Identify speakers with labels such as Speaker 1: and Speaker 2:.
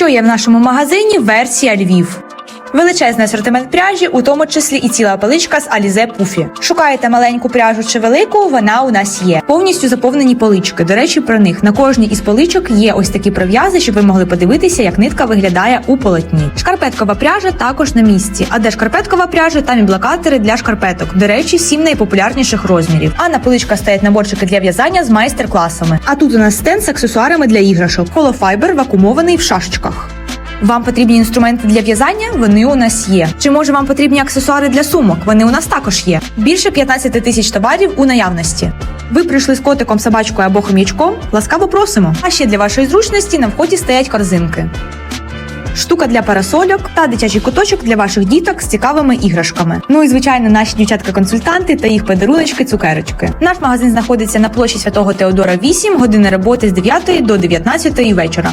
Speaker 1: Що є в нашому магазині? Версія Львів. Величезний асортимент пряжі, у тому числі і ціла поличка з Alize Puffy. Шукаєте маленьку пряжу чи велику? Вона у нас є. Повністю заповнені полички. До речі, про них на кожній із поличок є ось такі пров'язи, щоб ви могли подивитися, як нитка виглядає у полотні. Шкарпеткова пряжа також на місці. А де шкарпеткова пряжа, там і блокатори для шкарпеток. До речі, сім найпопулярніших розмірів. А на поличках стоять наборчики для в'язання з майстер-класами. А тут у нас стенд з аксесуарами для іграшок. Холофайбер вакуумований в шашечках. Вам потрібні інструменти для в'язання? Вони у нас є. Чи може вам потрібні аксесуари для сумок? Вони у нас також є. Більше 15 тисяч товарів у наявності. Ви прийшли з котиком, собачкою або хом'ячком? Ласкаво просимо. А ще для вашої зручності на вході стоять корзинки. Штука для парасольок та дитячий куточок для ваших діток з цікавими іграшками. Ну і звичайно, наші дівчатка-консультанти та їх подаруночки, цукерочки. Наш магазин знаходиться на площі Святого Теодора 8, години роботи з 9 до 19 вечора.